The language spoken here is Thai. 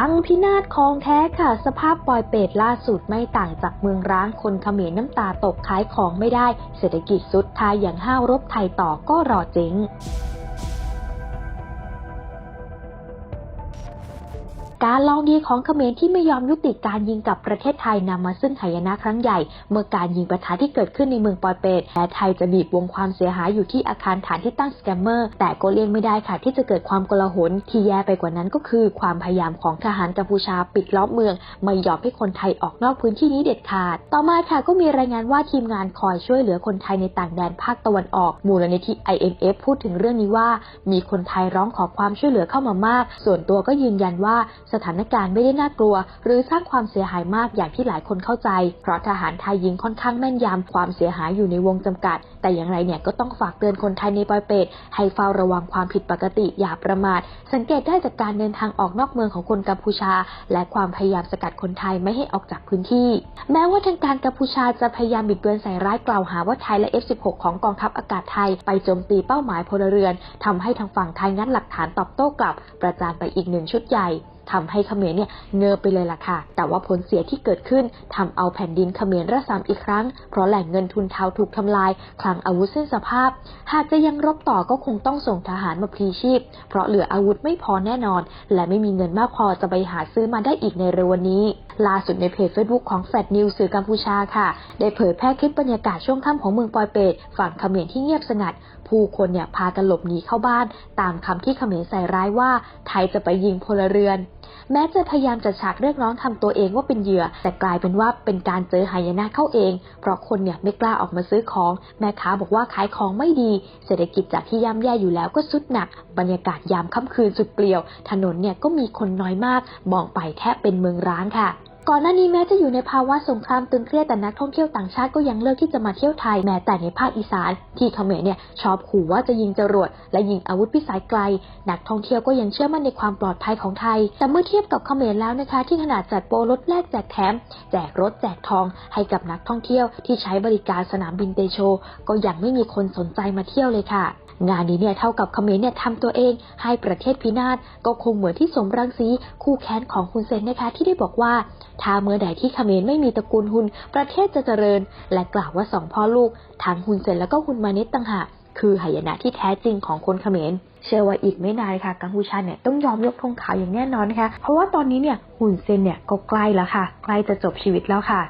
พังพินาศคองแท้ค่ะ สภาพปอยเปรตล่าสุดไม่ต่างจากเมืองร้างคนเขมรน้ำตาตกขายของไม่ได้ เศรษฐกิจสุดท้ายอย่างห้าวรบไทยต่อก็รอจริง การลองดีของเขมรที่ไม่ยอมยุติการยิงกับประเทศไทยนำมาซึ่งหายนะครั้งใหญ่ เมื่อการยิงประทะที่เกิดขึ้นในเมืองปอยเปตและไทยจะบีบวงความเสียหายอยู่ที่อาคารฐานที่ตั้งสแกมเมอร์ แต่ก็เลี่ยงไม่ได้ค่ะที่จะเกิดความกลาหลที่แย่ไปกว่านั้นก็คือ ความพยายามของทหารกัมพูชาปิดล้อมเมือง ไม่ยอมให้คนไทยออกนอกพื้นที่นี้เด็ดขาด ต่อมาค่ะก็มีรายงานว่าทีมงานคอยช่วยเหลือคนไทยในต่างแดนภาคตะวันออก มูลนิธิ IMF พูดถึงเรื่องนี้ว่า มีคนไทยร้องขอความช่วยเหลือเข้ามามาก ส่วนตัวก็ยืนยันว่าสถานการณ์ไม่ได้น่ากลัว หรือสร้างความเสียหายมากอย่างที่หลายคนเข้าใจ เพราะทหารไทยยิงค่อนข้างแม่นยำความเสียหายอยู่ในวงจำกัด แต่อย่างไรเนี่ยก็ต้องฝากเตือนคนไทยในปอยเปตให้เฝ้าระวังความผิดปกติอย่าประมาท สังเกตได้จากการเดินทางออกนอกเมืองของคนกัมพูชา และความพยายามสกัดคนไทยไม่ให้ออกจากพื้นที่ แม้ว่าทางการกัมพูชาจะพยายามบิดเบือนใส่ร้ายกล่าวหาว่าไทยและ F16 ของกองทัพอากาศไทยไปโจมตีเป้าหมายพลเรือนทำให้ทางฝั่งไทยงัดหลักฐานตอบโต้กลับ ประจานไปอีกหนึ่งชุดใหญ่ ทำให้เขมรเนี่ยเงือไปเลยล่ะค่ะ แต่ว่าผลเสียที่เกิดขึ้นทำเอาแผ่นดินเขมรระสามอีกครั้ง เพราะแหล่งเงินทุนเทาถูกทำลาย คลังอาวุธสิ้นสภาพ หากจะยังรบต่อก็คงต้องส่งทหารมาพลีชีพ เพราะเหลืออาวุธไม่พอแน่นอน และไม่มีเงินมากพอจะไปหาซื้อมาได้อีกในเร็ววันนี้ ล่าสุดในเพจ Facebook ของแฟดนิวสื่อกัมพูชาค่ะ ได้เผยแพร่คลิปบรรยากาศช่วงค่ำของเมืองปอยเปตฝั่งเขมรที่เงียบสงัด ผู้คนเนี่ยพากันหลบหนีเข้าบ้าน ตามคำที่เขมรใส่ร้ายว่า ไทยจะไปยิงพลเรือน แม้จะพยายามจัดฉากเรียกร้องทำตัวเองว่าเป็นเหยื่อ แต่กลายเป็นว่าเป็นการเจอหายนะเข้าเอง เพราะคนเนี่ยไม่กล้าออกมาซื้อของ แม่ค้าบอกว่าขายของไม่ดี เศรษฐกิจจากที่ย่ำแย่อยู่แล้วก็สุดหนัก บรรยากาศยามค่ำคืนสุดเปลี่ยว ถนนเนี่ยก็มีคนน้อยมาก มองไปแทบเป็นเมืองร้างค่ะ ก่อนหน้านี้แม้จะอยู่ในภาวะสงครามตึงเครียดแต่นักท่องเที่ยวต่างชาติก็ยังเลือกที่จะมาเที่ยวไทยแม้แต่ในภาคอีสาน ที่เขมรเนี่ยชอบขู่ว่าจะยิงจรวดและยิงอาวุธพิสัยไกล นักท่องเที่ยวก็ยังเชื่อมั่นในความปลอดภัยของไทย แต่เมื่อเทียบกับเขมรแล้วนะคะ ที่ขนาดจัดโปรลดแลกแจกแถม แจกรถแจกทอง ให้กับนักท่องเที่ยวที่ใช้บริการสนามบินเตโช ก็ยังไม่มีคนสนใจมาเที่ยวเลยค่ะ งานนี้เนี่ยเท่ากับเขมรเนี่ยทำตัวเองให้ประเทศพินาศก็คงเหมือนที่สมรังสีคู่แค้นของคุณเซนนะคะที่ได้บอกว่า ถ้าเมื่อใดที่เขมรไม่มีตระกูลหุนประเทศจะเจริญ และกล่าวว่าสองพ่อลูกทั้งหุนเซนแล้วก็หุนมาเนตต่างหากคือหายนะที่แท้จริงของคนเขมร เชื่อว่าอีกไม่นานค่ะกัมพูชาเนี่ยต้องยอมยกธงขาวอย่างแน่นอนนะคะ เพราะว่าตอนนี้เนี่ยหุนเซนเนี่ยก็ใกล้แล้วค่ะ ใกล้จะจบชีวิตแล้วค่ะ